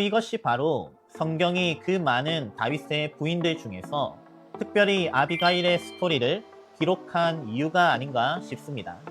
이것이 바로 성경이 그 많은 다윗의 부인들 중에서 특별히 아비가일의 스토리를 기록한 이유가 아닌가 싶습니다.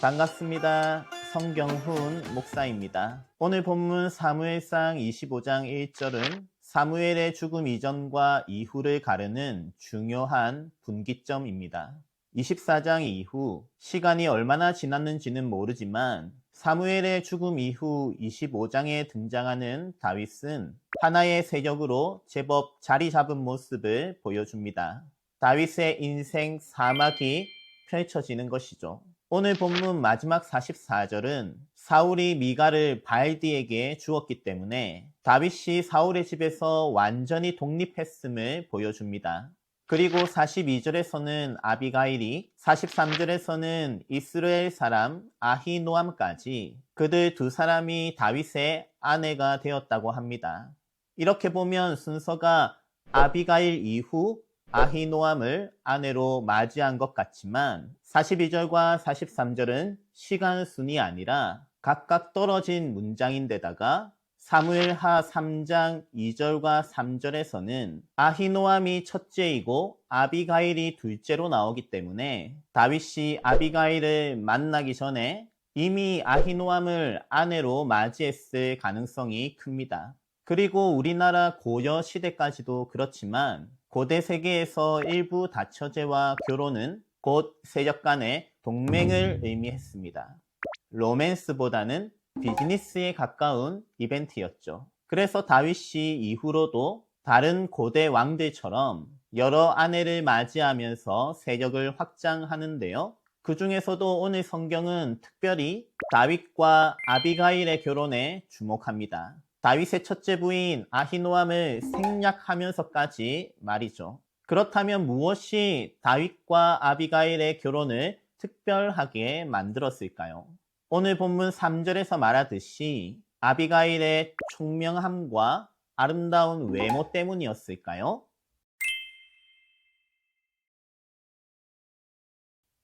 반갑습니다. 성경훈 목사입니다. 오늘 본문 사무엘상 25장 1절은 사무엘의 죽음 이전과 이후를 가르는 중요한 분기점입니다. 24장 이후 시간이 얼마나 지났는지는 모르지만 사무엘의 죽음 이후 25장에 등장하는 다윗은 하나의 세력으로 제법 자리 잡은 모습을 보여줍니다. 다윗의 인생 사막이 펼쳐지는 것이죠. 오늘 본문 마지막 44절은 사울이 미가를 발디에게 주었기 때문에 다윗이 사울의 집에서 완전히 독립했음을 보여줍니다. 그리고 42절에서는 아비가일이 43절에서는 이스라엘 사람 아히노암까지 그들 두 사람이 다윗의 아내가 되었다고 합니다. 이렇게 보면 순서가 아비가일 이후 아히노암을 아내로 맞이한 것 같지만 42절과 43절은 시간 순이 아니라 각각 떨어진 문장인데다가 사무엘하 3장 2절과 3절에서는 아히노암이 첫째이고 아비가일이 둘째로 나오기 때문에 다윗이 아비가일을 만나기 전에 이미 아히노암을 아내로 맞이했을 가능성이 큽니다. 그리고 우리나라 고려 시대까지도 그렇지만 고대 세계에서 일부 다처제와 결혼은 곧 세력 간의 동맹을 의미했습니다. 로맨스보다는 비즈니스에 가까운 이벤트였죠. 그래서 다윗이 이후로도 다른 고대 왕들처럼 여러 아내를 맞이하면서 세력을 확장하는데요. 그 중에서도 오늘 성경은 특별히 다윗과 아비가일의 결혼에 주목합니다. 다윗의 첫째 부인 아히노암을 생략하면서까지 말이죠. 그렇다면 무엇이 다윗과 아비가일의 결혼을 특별하게 만들었을까요? 오늘 본문 3절에서 말하듯이 아비가일의 총명함과 아름다운 외모 때문이었을까요?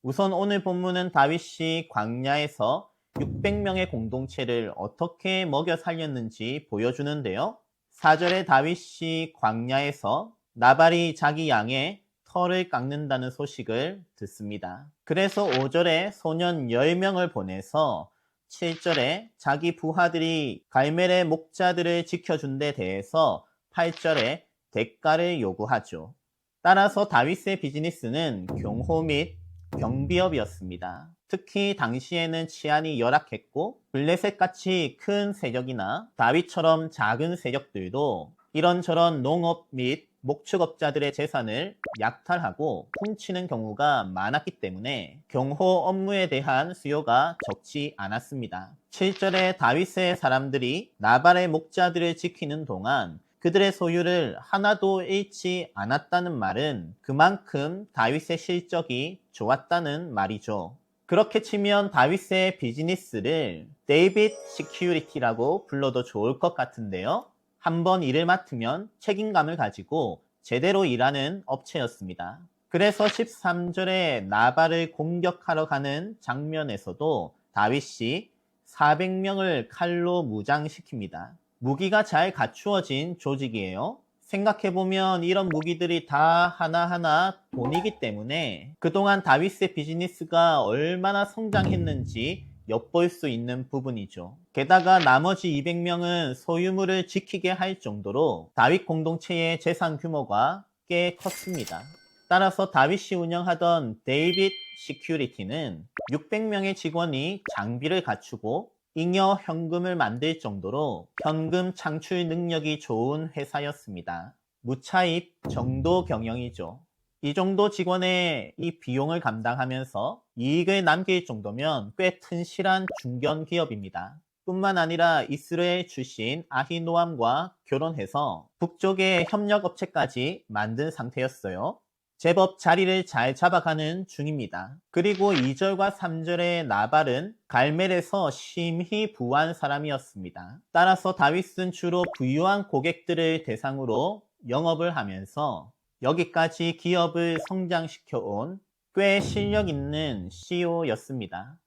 우선 오늘 본문은 다윗이 광야에서 600명의 공동체를 어떻게 먹여 살렸는지 보여주는데요. 4절에 다윗이 광야에서 나발이 자기 양의 털을 깎는다는 소식을 듣습니다. 그래서 5절에 소년 10명을 보내서 7절에 자기 부하들이 갈멜의 목자들을 지켜준 데 대해서 8절에 대가를 요구하죠. 따라서 다윗의 비즈니스는 경호 및 경비업이었습니다. 특히 당시에는 치안이 열악했고 블레셋 같이 큰 세력이나 다윗처럼 작은 세력들도 이런저런 농업 및 목축업자들의 재산을 약탈하고 훔치는 경우가 많았기 때문에 경호 업무에 대한 수요가 적지 않았습니다. 7절에 다윗의 사람들이 나발의 목자들을 지키는 동안 그들의 소유를 하나도 잃지 않았다는 말은 그만큼 다윗의 실적이 좋았다는 말이죠. 그렇게 치면 다윗의 비즈니스를 데이빗 시큐리티라고 불러도 좋을 것 같은데요. 한번 일을 맡으면 책임감을 가지고 제대로 일하는 업체였습니다. 그래서 13절에 나발을 공격하러 가는 장면에서도 다윗이 400명을 칼로 무장시킵니다. 무기가 잘 갖추어진 조직이에요. 생각해보면 이런 무기들이 다 하나하나 돈이기 때문에 그동안 다윗의 비즈니스가 얼마나 성장했는지 엿볼 수 있는 부분이죠. 게다가 나머지 200명은 소유물을 지키게 할 정도로 다윗 공동체의 재산 규모가 꽤 컸습니다. 따라서 다윗이 운영하던 데이빗 시큐리티는 600명의 직원이 장비를 갖추고 잉여 현금을 만들 정도로 현금 창출 능력이 좋은 회사였습니다. 무차입 정도 경영이죠. 이 정도 직원의 이 비용을 감당하면서 이익을 남길 정도면 꽤 튼실한 중견 기업입니다. 뿐만 아니라 이스라엘 출신 아히노암과 결혼해서 북쪽의 협력업체까지 만든 상태였어요. 제법 자리를 잘 잡아가는 중입니다. 그리고 2절과 3절의 나발은 갈멜에서 심히 부한 사람이었습니다. 따라서 다윗은 주로 부유한 고객들을 대상으로 영업을 하면서 여기까지 기업을 성장시켜 온 꽤 실력 있는 CEO였습니다.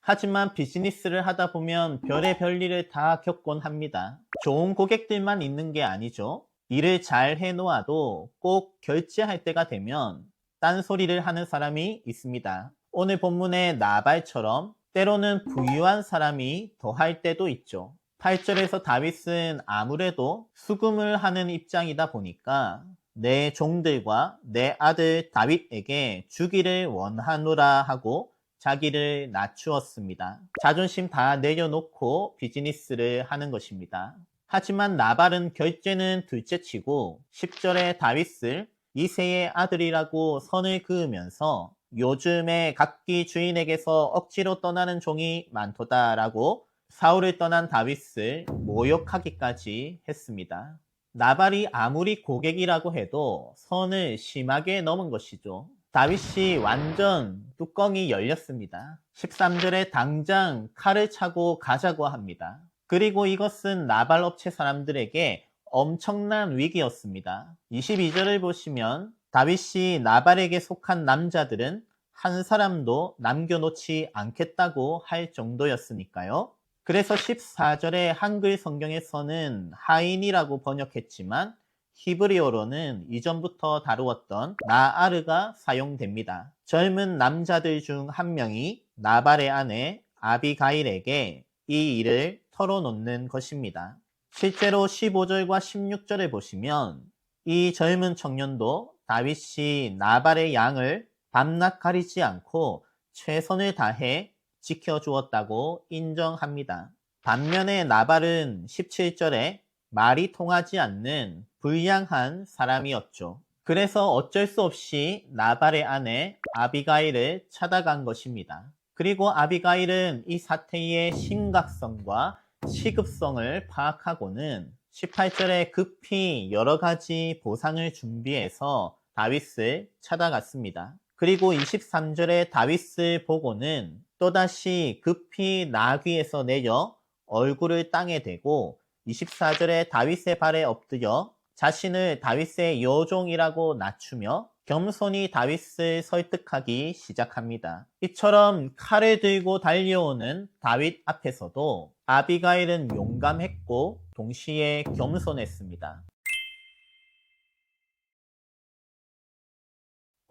하지만 비즈니스를 하다 보면 별의 별 일을 다 겪곤 합니다. 좋은 고객들만 있는 게 아니죠. 일을 잘 해놓아도 꼭 결제할 때가 되면 딴소리를 하는 사람이 있습니다. 오늘 본문의 나발처럼 때로는 부유한 사람이 더할 때도 있죠. 8절에서 다윗은 아무래도 수금을 하는 입장이다 보니까 내 종들과 내 아들 다윗에게 주기를 원하노라 하고 자기를 낮추었습니다. 자존심 다 내려놓고 비즈니스를 하는 것입니다. 하지만 나발은 결제는 둘째치고 10절에 다윗을 이세의 아들이라고 선을 그으면서 요즘에 각기 주인에게서 억지로 떠나는 종이 많도다라고 사울을 떠난 다윗을 모욕하기까지 했습니다. 나발이 아무리 고객이라고 해도 선을 심하게 넘은 것이죠. 다윗이 완전 뚜껑이 열렸습니다. 13절에 당장 칼을 차고 가자고 합니다. 그리고 이것은 나발 업체 사람들에게 엄청난 위기였습니다. 22절을 보시면 다윗이 나발에게 속한 남자들은 한 사람도 남겨놓지 않겠다고 할 정도였으니까요. 그래서 14절에 한글 성경에서는 하인이라고 번역했지만 히브리어로는 이전부터 다루었던 나아르가 사용됩니다. 젊은 남자들 중 한 명이 나발의 아내 아비가일에게 이 일을 털어놓는 것입니다. 실제로 15절과 16절을 보시면 이 젊은 청년도 다윗이 나발의 양을 밤낮 가리지 않고 최선을 다해 지켜주었다고 인정합니다. 반면에 나발은 17절에 말이 통하지 않는 불량한 사람이었죠. 그래서 어쩔 수 없이 나발의 아내 아비가일을 찾아간 것입니다. 그리고 아비가일은 이 사태의 심각성과 시급성을 파악하고는 18절에 급히 여러 가지 보상을 준비해서 다윗을 찾아갔습니다. 그리고 23절에 다윗을 보고는 또다시 급히 나귀에서 내려 얼굴을 땅에 대고 24절에 다윗의 발에 엎드려 자신을 다윗의 여종이라고 낮추며 겸손히 다윗을 설득하기 시작합니다. 이처럼 칼을 들고 달려오는 다윗 앞에서도 아비가일은 용감했고 동시에 겸손했습니다.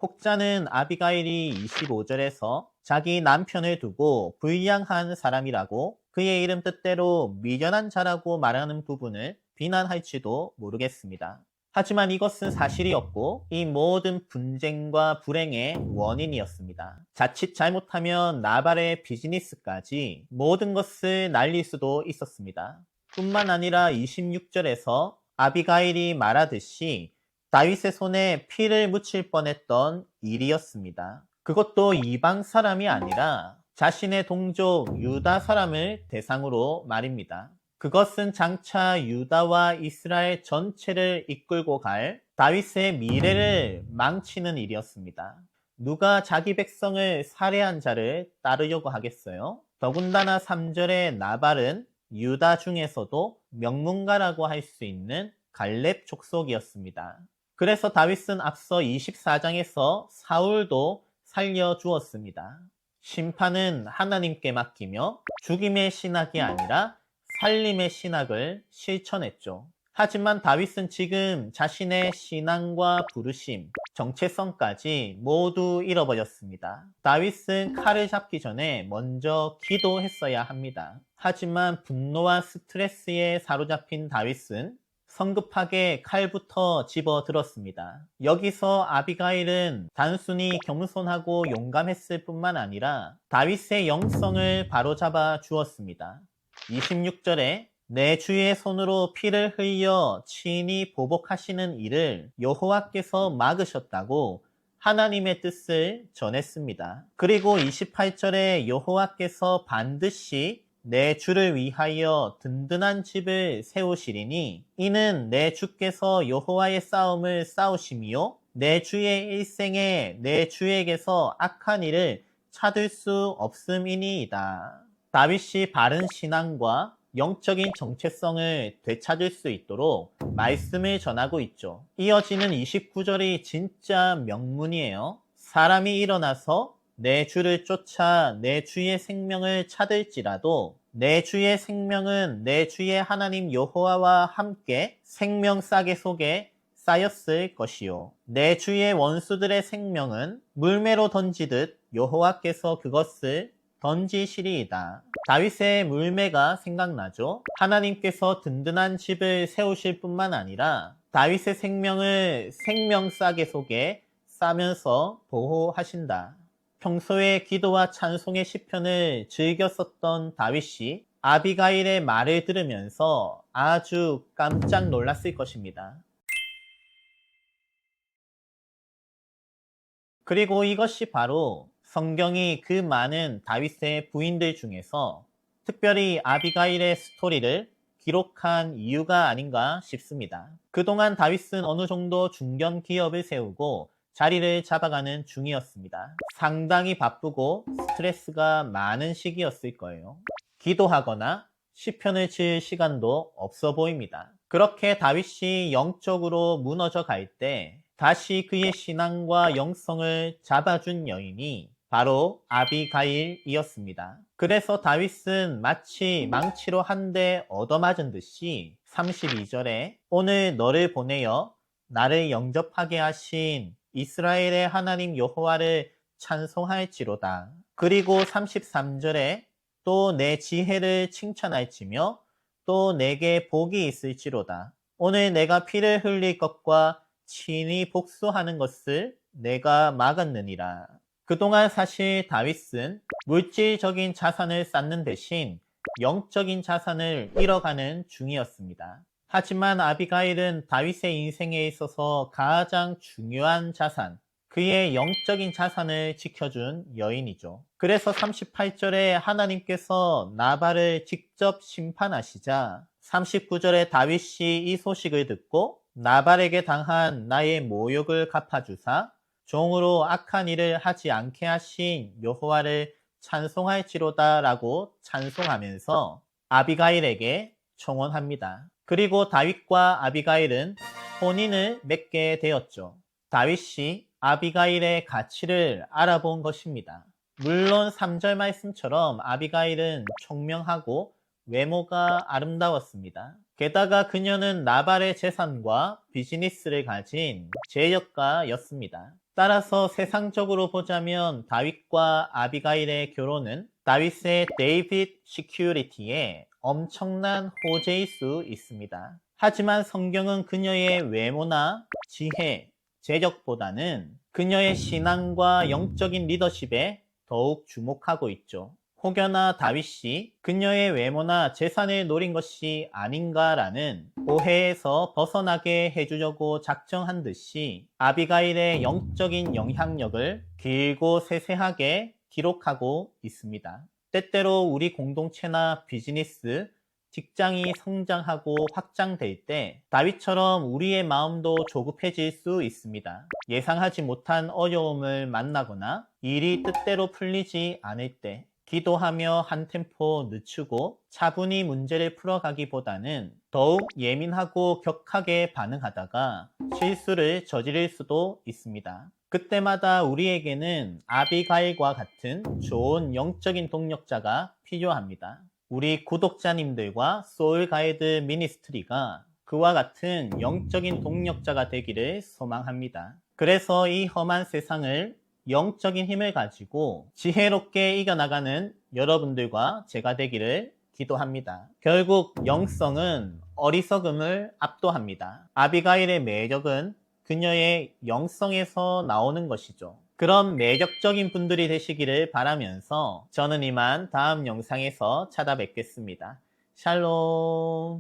혹자는 아비가일이 25절에서 자기 남편을 두고 불량한 사람이라고 그의 이름 뜻대로 미련한 자라고 말하는 부분을 비난할지도 모르겠습니다. 하지만 이것은 사실이 없고 이 모든 분쟁과 불행의 원인이었습니다. 자칫 잘못하면 나발의 비즈니스까지 모든 것을 날릴 수도 있었습니다. 뿐만 아니라 26절에서 아비가일이 말하듯이 다윗의 손에 피를 묻힐 뻔했던 일이었습니다. 그것도 이방 사람이 아니라 자신의 동족 유다 사람을 대상으로 말입니다. 그것은 장차 유다와 이스라엘 전체를 이끌고 갈 다윗의 미래를 망치는 일이었습니다. 누가 자기 백성을 살해한 자를 따르려고 하겠어요? 더군다나 3절의 나발은 유다 중에서도 명문가라고 할 수 있는 갈렙 족속이었습니다. 그래서 다윗은 앞서 24장에서 사울도 살려주었습니다. 심판은 하나님께 맡기며 죽임의 신학이 아니라 살림의 신학을 실천했죠. 하지만 다윗은 지금 자신의 신앙과 부르심, 정체성까지 모두 잃어버렸습니다. 다윗은 칼을 잡기 전에 먼저 기도했어야 합니다. 하지만 분노와 스트레스에 사로잡힌 다윗은 성급하게 칼부터 집어 들었습니다. 여기서 아비가일은 단순히 겸손하고 용감했을 뿐만 아니라 다윗의 영성을 바로잡아 주었습니다. 26절에 내 주의 손으로 피를 흘려 친히 보복하시는 일을 여호와께서 막으셨다고 하나님의 뜻을 전했습니다. 그리고 28절에 여호와께서 반드시 내 주를 위하여 든든한 집을 세우시리니 이는 내 주께서 여호와의 싸움을 싸우심이요 내 주의 일생에 내 주에게서 악한 일을 찾을 수 없음이니이다. 다윗이 바른 신앙과 영적인 정체성을 되찾을 수 있도록 말씀을 전하고 있죠. 이어지는 29절이 진짜 명문이에요. 사람이 일어나서 내 주를 쫓아 내 주의 생명을 찾을지라도 내 주의 생명은 내 주의 하나님 여호와와 함께 생명 싸개 속에 쌓였을 것이요. 내 주의 원수들의 생명은 물매로 던지듯 여호와께서 그것을 던지시리이다. 다윗의 물매가 생각나죠? 하나님께서 든든한 집을 세우실 뿐만 아니라 다윗의 생명을 생명 싸개 속에 싸면서 보호하신다. 평소에 기도와 찬송의 시편을 즐겨 썼던 다윗이 아비가일의 말을 들으면서 아주 깜짝 놀랐을 것입니다. 그리고 이것이 바로 성경이 그 많은 다윗의 부인들 중에서 특별히 아비가일의 스토리를 기록한 이유가 아닌가 싶습니다. 그동안 다윗은 어느 정도 중견 기업을 세우고 자리를 잡아가는 중이었습니다. 상당히 바쁘고 스트레스가 많은 시기였을 거예요. 기도하거나 시편을 칠 시간도 없어 보입니다. 그렇게 다윗이 영적으로 무너져 갈 때 다시 그의 신앙과 영성을 잡아준 여인이 바로 아비가일이었습니다. 그래서 다윗은 마치 망치로 한 대 얻어맞은 듯이 32절에 오늘 너를 보내어 나를 영접하게 하신 이스라엘의 하나님 여호와를 찬송할지로다. 그리고 33절에 또 내 지혜를 칭찬할지며 또 내게 복이 있을지로다. 오늘 내가 피를 흘릴 것과 친히 복수하는 것을 내가 막았느니라. 그동안 사실 다윗은 물질적인 자산을 쌓는 대신 영적인 자산을 잃어가는 중이었습니다. 하지만 아비가일은 다윗의 인생에 있어서 가장 중요한 자산, 그의 영적인 자산을 지켜준 여인이죠. 그래서 38절에 하나님께서 나발을 직접 심판하시자 39절에 다윗이 이 소식을 듣고 나발에게 당한 나의 모욕을 갚아주사 종으로 악한 일을 하지 않게 하신 여호와를 찬송할지로다라고 찬송하면서 아비가일에게 청원합니다. 그리고 다윗과 아비가일은 혼인을 맺게 되었죠. 다윗이 아비가일의 가치를 알아본 것입니다. 물론 3절 말씀처럼 아비가일은 총명하고 외모가 아름다웠습니다. 게다가 그녀는 나발의 재산과 비즈니스를 가진 제역가였습니다. 따라서 세상적으로 보자면 다윗과 아비가일의 결혼은 다윗의 데이빗 시큐리티에 엄청난 호재일 수 있습니다. 하지만 성경은 그녀의 외모나 지혜, 재력보다는 그녀의 신앙과 영적인 리더십에 더욱 주목하고 있죠. 혹여나 다윗이 그녀의 외모나 재산을 노린 것이 아닌가라는 오해에서 벗어나게 해주려고 작정한 듯이 아비가일의 영적인 영향력을 길고 세세하게 기록하고 있습니다. 때때로 우리 공동체나 비즈니스, 직장이 성장하고 확장될 때 다윗처럼 우리의 마음도 조급해질 수 있습니다. 예상하지 못한 어려움을 만나거나 일이 뜻대로 풀리지 않을 때 기도하며 한 템포 늦추고 차분히 문제를 풀어가기보다는 더욱 예민하고 격하게 반응하다가 실수를 저지를 수도 있습니다. 그때마다 우리에게는 아비가일과 같은 좋은 영적인 동력자가 필요합니다. 우리 구독자님들과 소울 가이드 미니스트리가 그와 같은 영적인 동력자가 되기를 소망합니다. 그래서 이 험한 세상을 영적인 힘을 가지고 지혜롭게 이겨나가는 여러분들과 제가 되기를 기도합니다. 결국 영성은 어리석음을 압도합니다. 아비가일의 매력은 그녀의 영성에서 나오는 것이죠. 그런 매력적인 분들이 되시기를 바라면서 저는 이만 다음 영상에서 찾아뵙겠습니다. 샬롬